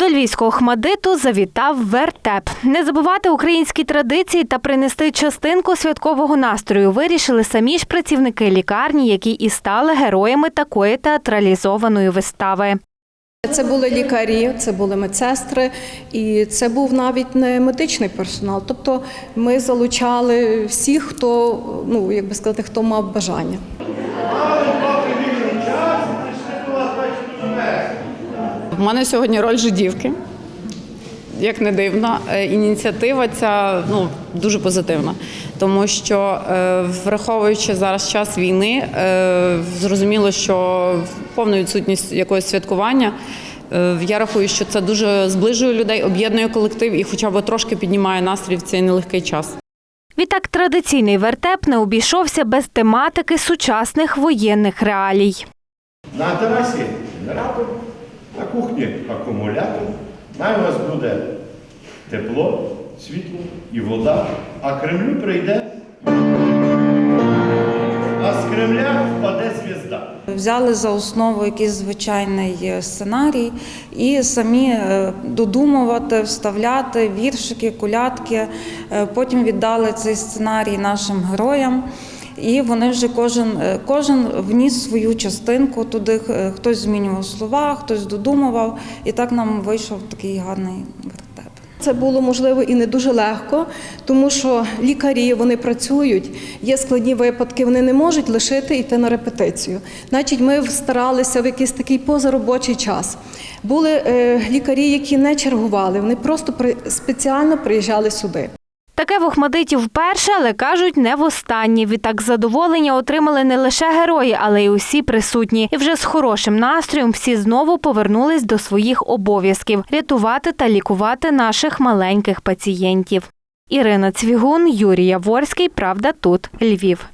Запорізького Охмадиту завітав вертеп. Не забувати українські традиції та принести частинку святкового настрою вирішили самі ж працівники лікарні, які і стали героями такої театралізованої вистави. Це були лікарі, це були медсестри, і це був навіть не медичний персонал. Тобто ми залучали всіх, хто ну як би сказати, хто мав бажання. В мене сьогодні роль жидівки. Як не дивно, Е, ініціатива ця ну дуже позитивна, тому що е, враховуючи зараз час війни, е, зрозуміло, що повна відсутність якогось святкування. Я рахую, що це дуже зближує людей, об'єднує колектив і хоча б трошки піднімає настрій в цей нелегкий час. Відтак традиційний вертеп не обійшовся без тематики сучасних воєнних реалій. На терасі генератор, кухні акумулятор. Най у вас буде тепло, світло і вода, а Кремлю прийде, а з Кремля впаде звізда. Взяли за основу якийсь звичайний е, сценарій і самі е, додумувати, вставляти віршики, колядки. Е, Потім віддали цей сценарій нашим героям. І вони вже кожен, е, кожен вніс свою частинку туди. Е, Хтось змінював слова, хтось додумував. І так нам вийшов такий гарний вертеп. Це було можливо і не дуже легко, тому що лікарі вони працюють. Є складні випадки, вони не можуть лишити йти на репетицію. Значить, ми старалися в якийсь такий позаробочий час. Були е, лікарі, які не чергували, вони просто при, спеціально приїжджали сюди. Таке в Охмадиті вперше, але кажуть, не востаннє. Відтак задоволення отримали не лише герої, але й усі присутні. І вже з хорошим настроєм всі знову повернулись до своїх обов'язків рятувати та лікувати наших маленьких пацієнтів. Ірина Цвігун, Юрій Яворський. Правда, тут Львів.